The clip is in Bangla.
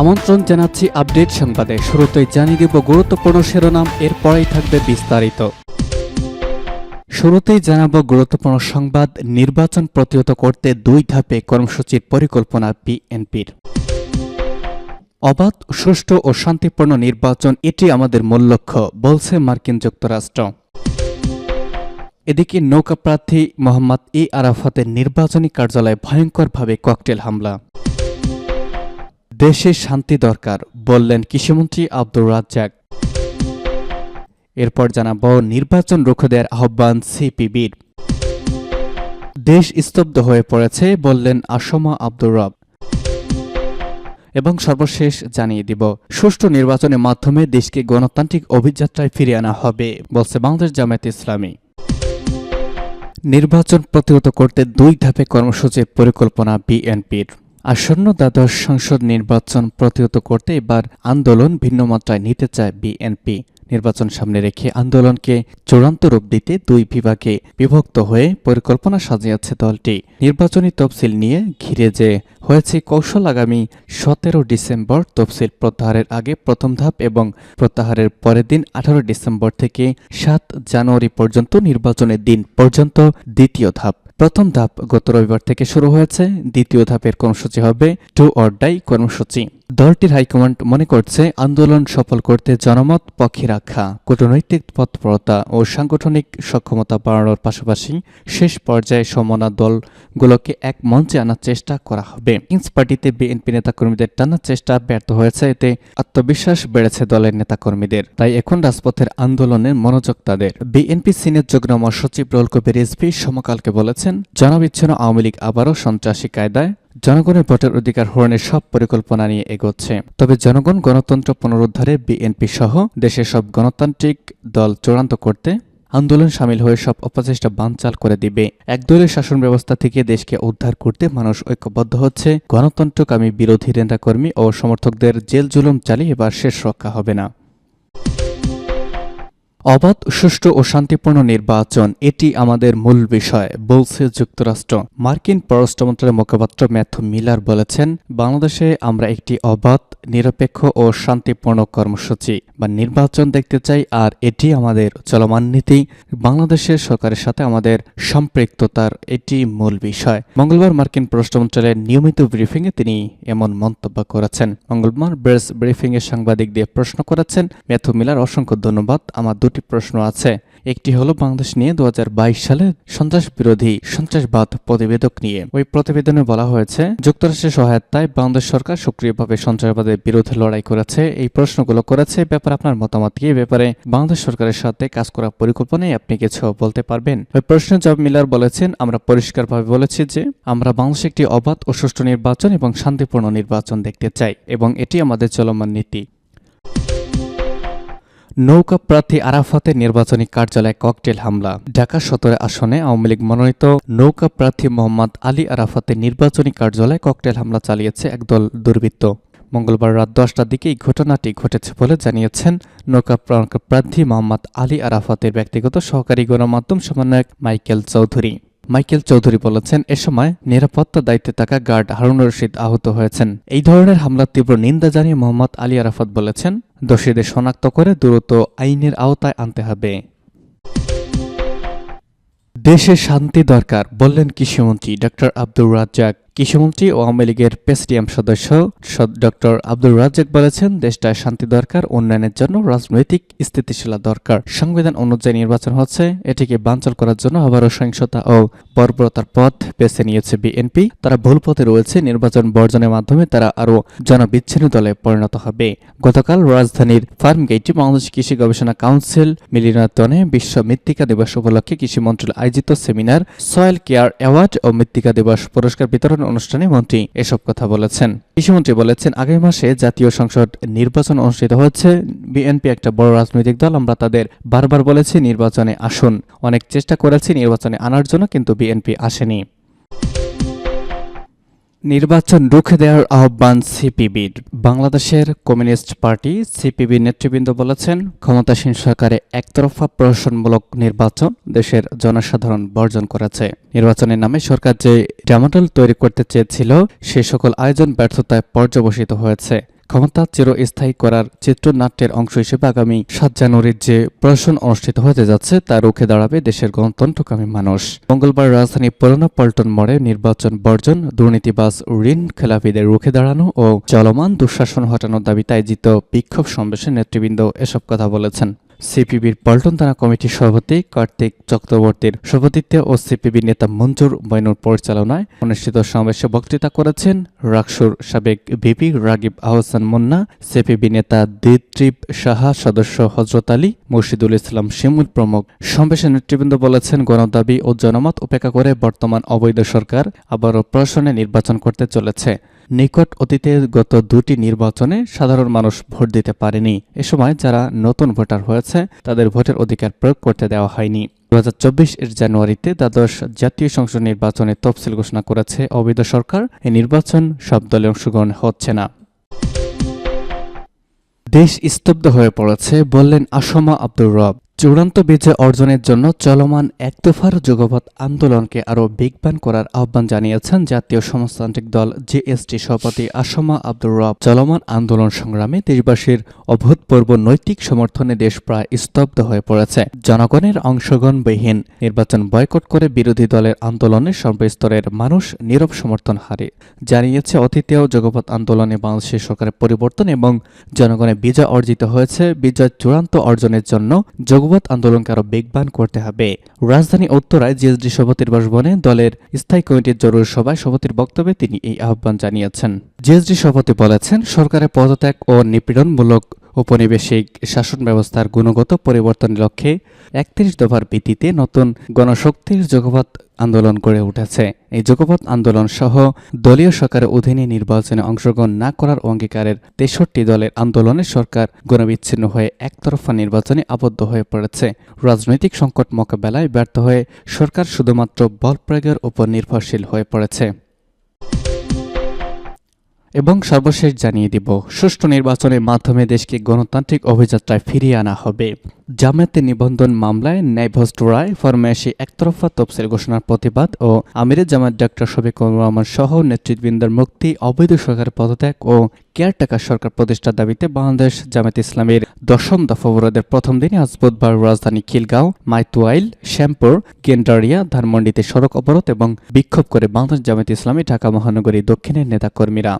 আমন্ত্রণ জানাচ্ছি আপডেট সংবাদে। শুরুতেই জানিয়ে দেব গুরুত্বপূর্ণ শিরোনাম, এরপরেই থাকবে বিস্তারিত। শুরুতেই জানাব গুরুত্বপূর্ণ সংবাদ, নির্বাচন প্রতিহত করতে দুই ধাপে কর্মসূচির পরিকল্পনা বিএনপির। অবাধ, সুষ্ঠু ও শান্তিপূর্ণ নির্বাচন এটি আমাদের মূল লক্ষ্য, বলছে মার্কিন যুক্তরাষ্ট্র। এদিকে নৌকা প্রার্থী মোহাম্মদ ই আরাফাতের নির্বাচনী কার্যালয়ে ভয়ঙ্করভাবে ককটেল হামলা। দেশে শান্তি দরকার, বললেন কৃষিমন্ত্রী আব্দুর রাজ্জাক। এরপর জানাব নির্বাচন রুখে দেওয়ার আহ্বান সিপিবির। দেশ স্তব্ধ হয়ে পড়েছে, বললেন আসমা আব্দুর রব। এবং সর্বশেষ জানিয়ে দিব, সুষ্ঠু নির্বাচনের মাধ্যমে দেশকে গণতান্ত্রিক অভিযাত্রায় ফিরিয়ে আনা হবে, বলছে বাংলাদেশ জামায়াত ইসলামী। নির্বাচন প্রতিহত করতে দুই ধাপে কর্মসূচির পরিকল্পনা বিএনপির। আসন্ন দ্বাদশ সংসদ নির্বাচন প্রতিহত করতে এবার আন্দোলন ভিন্ন মাত্রায় নিতে চায় বিএনপি। নির্বাচন সামনে রেখে আন্দোলনকে চূড়ান্ত রূপ দিতে দুই বিভাগে বিভক্ত হয়ে পরিকল্পনা সাজিয়েছে দলটি। নির্বাচনী তফসিল নিয়ে ঘিরে যে হয়েছে কৌশল আগামী সতেরো ডিসেম্বর তফসিল প্রত্যাহারের আগে প্রথম ধাপ এবং প্রত্যাহারের পরের দিন আঠারো ডিসেম্বর থেকে সাত জানুয়ারি পর্যন্ত নির্বাচনের দিন পর্যন্ত দ্বিতীয় ধাপ। প্রথম ধাপ গত রবিবার থেকে শুরু হয়েছে, দ্বিতীয় ধাপের কর্মসূচি হবে, টু অর ডাই কর্মসূচি। দলটির হাইকমান্ড মনে করছে আন্দোলন সফল করতে জনমত পক্ষে রাখা, কূটনৈতিক তৎপরতা ও সাংগঠনিক সক্ষমতা বাড়ানোর পাশাপাশি শেষ পর্যায়ে সমনা দলগুলোকে এক মঞ্চে আনার চেষ্টা করা হবে। কিংস পার্টিতে বিএনপি নেতাকর্মীদের টানার চেষ্টা ব্যর্থ হয়েছে, এতে আত্মবিশ্বাস বেড়েছে দলের নেতাকর্মীদের। তাই এখন রাজপথের আন্দোলনের মনোযোগ তাদের। বিএনপি সিনিয়র যুগ্ম মহাসচিব রুল কবির রিজভি সমকালকে বলেছেন, জনবিচ্ছিন্ন আওয়ামী লীগ আবারও সন্ত্রাসী কায়দায় জনগণের ভোটের অধিকার হরণের সব পরিকল্পনা নিয়ে এগোচ্ছে। তবে জনগণ গণতন্ত্র পুনরুদ্ধারে বিএনপি সহ দেশের সব গণতান্ত্রিক দল চূড়ান্ত করতে আন্দোলন সামিল হয়ে সব অপচেষ্টা বানচাল করে দিবে। একদলের শাসন ব্যবস্থা থেকে দেশকে উদ্ধার করতে মানুষ ঐক্যবদ্ধ হচ্ছে। গণতন্ত্রকামী বিরোধী নেতাকর্মী ও সমর্থকদের জেল জুলুম চালিয়ে এবার শেষ রক্ষা হবে না। অবাধ, সুষ্ঠু ও শান্তিপূর্ণ নির্বাচন, এটি আমাদের মূল বিষয়, বলছে যুক্তরাষ্ট্র। মার্কিন পররাষ্ট্র মন্ত্রণালয়ের মুখপাত্র ম্যাথু মিলার বলেছেন, বাংলাদেশে আমরা একটি অবাধ, নিরপেক্ষ ও শান্তিপূর্ণ কর্মসূচি। বা নির্বাচন দেখতে চাই, আর এটি আমাদের চলমান নীতি। বাংলাদেশের সরকারের সাথে আমাদের সম্পৃক্ততার এটি মূল বিষয়। মঙ্গলবার মার্কিন পররাষ্ট্র মন্ত্রণালয়ের নিয়মিত ব্রিফিংয়ে তিনি এমন মন্তব্য করেছেন। মঙ্গলবার ব্রেস ব্রিফিংয়ে সাংবাদিক দিয়ে প্রশ্ন করেছেন, ম্যাথু মিলার অসংখ্য ধন্যবাদ। আমার দুটি প্রশ্ন আছে। একটি হলো বাংলাদেশ নিয়ে দুহাজার বাইশ সালে সন্ত্রাস বিরোধী সন্ত্রাসবাদ প্রতিবেদক নিয়ে। ওই প্রতিবেদনে বলা হয়েছে, যুক্তরাষ্ট্রের সহায়তায় বাংলাদেশ সরকার সক্রিয়ভাবে সন্ত্রাসবাদের বিরুদ্ধে লড়াই করেছে। এই প্রশ্নগুলো করেছে ব্যাপারে আপনার মতামত কি? ব্যাপারে বাংলাদেশ সরকারের সাথে কাজ করার পরিকল্পনায় আপনি কিছু বলতে পারবেন? ওই প্রশ্নের জবাব মিলার বলেছেন, আমরা পরিষ্কারভাবে বলেছি যে, আমরা বাংলাদেশে একটি অবাধ ও সুষ্ঠু নির্বাচন এবং শান্তিপূর্ণ নির্বাচন দেখতে চাই এবং এটি আমাদের চলমান নীতি। নৌকা প্রার্থী আরাফাতের নির্বাচনী কার্যালয়ে ককটেল হামলা। ঢাকা সদর আসনে আওয়ামী লীগ মনোনীত নৌকা প্রার্থী মোহাম্মদ আলী আরাফাতের নির্বাচনী কার্যালয়ে ককটেল হামলা চালিয়েছে একদল দুর্বৃত্ত। মঙ্গলবার রাত দশটার দিকে এই ঘটনাটি ঘটেছে বলে জানিয়েছেন নৌকা প্রার্থী মোহাম্মদ আলী আরাফাতের ব্যক্তিগত সহকারী গণমাধ্যম সমন্বয়ক মাইকেল চৌধুরী। মাইকেল চৌধুরী বলেছেন, এ সময় নিরাপত্তা দায়িত্বে থাকা গার্ড হারুন রশিদ আহত হয়েছেন। এই ধরনের হামলার তীব্র নিন্দা জানিয়ে মোহাম্মদ আলী আরাফাত বলেছেন, দোষীদের শনাক্ত করে দ্রুত আইনের আওতায় আনতে হবে। দেশে শান্তি দরকার, বললেন কৃষিমন্ত্রী ডক্টর আব্দুর রাজ্জাক। কৃষিমন্ত্রী ও আওয়ামী লীগের প্রেসিডিয়াম সদস্য ডক্টর আব্দুর রাজ্জাক বলেছেন দেশটায় শান্তি দরকার, উন্নয়নের জন্য রাজনৈতিক স্থিতিশীলা দরকার। সংবিধান অনুযায়ী নির্বাচন হচ্ছে, এটিকে বানচাল করার জন্য আবারও সহিংসতা ও বর্বরতার পথ বেছে নিয়েছে বিএনপি। তারা ভুল পথে রয়েছে, নির্বাচন বর্জনের মাধ্যমে তারা আরও জনবিচ্ছিন্ন দলে পরিণত হবে। গতকাল রাজধানীর ফার্মগেটে বাংলাদেশ কৃষি গবেষণা কাউন্সিল মিলিনায়তনে বিশ্ব মৃত্তিকা দিবস উপলক্ষে কৃষি মন্ত্রণালয় আয়োজিত সেমিনার সয়েল কেয়ার অ্যাওয়ার্ড ও মৃত্তিকা দিবস পুরস্কার বিতরণ অনুষ্ঠানে মন্ত্রী এসব কথা বলেছেন। কৃষিমন্ত্রী বলেছেন আগামী মাসে জাতীয় সংসদ নির্বাচন অনুষ্ঠিত হচ্ছে বিএনপি একটা বড় রাজনৈতিক দল, আমরা তাদের বারবার বলেছি নির্বাচনে আসুন। অনেক চেষ্টা করেছি নির্বাচনে আনার জন্য, কিন্তু বিএনপি আসেনি। নির্বাচন রুখে দেওয়ার আহ্বান সিপিবির বাংলাদেশের কমিউনিস্ট পার্টি সিপিবি নেতৃবৃন্দ বলেছেন, ক্ষমতাসীন সরকারে একতরফা প্রশাসনমূলক নির্বাচন দেশের জনসাধারণ বর্জন করেছে। নির্বাচনের নামে সরকার যে ডেমোডেল তৈরি করতে চেয়েছিল, সে সকল আয়োজন ব্যর্থতায় পর্যবসিত হয়েছে। ক্ষমতা চিরস্থায়ী করার চিত্রনাট্যের অংশ হিসেবে আগামী সাত জানুয়ারির যে প্রশাসন অনুষ্ঠিত হতে যাচ্ছে, তা রুখে দাঁড়াবে দেশের গণতন্ত্রকামী মানুষ। মঙ্গলবার রাজধানী পুরনো পল্টন মোড়ে নির্বাচন বর্জন, দুর্নীতিবাজ ঋণ খেলাপিদের রুখে দাঁড়ানো ও চলমান দুঃশাসন হটানোর দাবিতে আয়োজিত বিক্ষোভ সমাবেশে নেতৃবৃন্দ এসব কথা বলেছেন। সিপিবির পল্টন থানা কমিটির সভাপতি কার্তিক চক্রবর্তীর সভাপতিত্বে ও সিপিবি নেতা মঞ্জুর বৈনুর পরিচালনায় অনুষ্ঠিত সমাবেশে বক্তৃতা করেছেন রাকসুর সাবেক ভিপি রাগিব আহসান মুন্না, সিপিবি নেতা দিত্রিপ সাহা, সদস্য হজরত আলী, মুর্শিদুল ইসলাম শিমুল প্রমুখ। সমাবেশে নেতৃবৃন্দ বলেছেন, গণদাবি ও জনমত উপেক্ষা করে বর্তমান অবৈধ সরকার আবারও প্রশাসনে নির্বাচন করতে চলেছে। নিকট অতীতে গত দুটি নির্বাচনে সাধারণ মানুষ ভোট দিতে পারেনি। এ সময় যারা নতুন ভোটার হয়েছে, তাদের ভোটের অধিকার প্রয়োগ করতে দেওয়া হয়নি। দু হাজার চব্বিশ এর জানুয়ারিতে দ্বাদশ জাতীয় সংসদ নির্বাচনে তফসিল ঘোষণা করেছে অবৈধ সরকার। এই নির্বাচন সব দলে অংশগ্রহণ হচ্ছে না। দেশ স্তব্ধ হয়ে পড়েছে, বললেন আসমা আব্দুর রব। চূড়ান্ত বিজয় অর্জনের জন্য চলমান একতফার যুগপৎ আন্দোলনকে আরও বেগবান করার আহ্বান জানিয়েছেন জাতীয় সমাজতান্ত্রিক দল জেএসটি সভাপতি আসমা আব্দুর রব। চলমান আন্দোলন সংগ্রামে দেশবাসীর অভূতপূর্ব নৈতিক সমর্থনে দেশ প্রায় স্তব্ধ হয়ে পড়েছে। জনগণের অংশগ্রহণবিহীন নির্বাচন বয়কট করে বিরোধী দলের আন্দোলনে সর্বস্তরের মানুষ নীরব সমর্থন হারে। জানিয়েছে অতীতেও যুগপৎ আন্দোলনে বাংলাদেশের সরকারের পরিবর্তন এবং জনগণের বিজয় অর্জিত হয়েছে। বিজয় চূড়ান্ত অর্জনের জন্য যোগবত আন্দোলনকে আরও বেগবান করতে হবে। রাজধানী উত্তরায় জিএসডি সভাপতির বাসভবনে দলের স্থায়ী কমিটির জরুরি সভায় সভাপতির বক্তব্যে তিনি এই আহ্বান জানিয়েছেন। জিএসডি সভাপতি বলেছেন, সরকারের পদত্যাগ ও নিপীড়নমূলক ঔপনিবেশিক শাসন ব্যবস্থার গুণগত পরিবর্তনের লক্ষ্যে একত্রিশ দফার ভিত্তিতে নতুন গণশক্তির যুগপৎ আন্দোলন গড়ে উঠেছে। এই যুগপৎ আন্দোলন সহ দলীয় সরকারের অধীনে নির্বাচনে অংশগ্রহণ না করার অঙ্গীকারের তেষট্টি দলের আন্দোলনে সরকার গণবিচ্ছিন্ন হয়ে একতরফা নির্বাচনে আবদ্ধ হয়ে পড়েছে। রাজনৈতিক সংকট মোকাবেলায় ব্যর্থ হয়ে সরকার শুধুমাত্র বল প্রয়োগের উপর নির্ভরশীল হয়ে পড়েছে। এবং সর্বশেষ জানিয়ে দিব সুষ্ঠু নির্বাচনের মাধ্যমে দেশকে গণতান্ত্রিক অভিযাত্রায় ফিরিয়ে আনা হবে। জামায়াতের নিবন্ধন মামলায় ন্যায়ভ্রষ্ট রায় ফরমায়েশি একতরফা তফসিল ঘোষণার প্রতিবাদ ও আমিরের জামাত ডক্টর শফিকুর রহমান সহ নেতৃবৃন্দের মুক্তি, অবৈধ সরকারের পদত্যাগ ও কেয়ারটেকার সরকার প্রতিষ্ঠার দাবিতে বাংলাদেশ জামায়াত ইসলামের দশম দফা অবরোধের প্রথম দিনে আজ বুধবার রাজধানী খিলগাঁও, মাইতুয়াইল, শ্যামপুর, গেন্ডারিয়া, ধানমন্ডিতে সড়ক অবরোধ এবং বিক্ষোভ করে বাংলাদেশ জামায়াত ইসলামী ঢাকা মহানগরী দক্ষিণের নেতাকর্মীরা।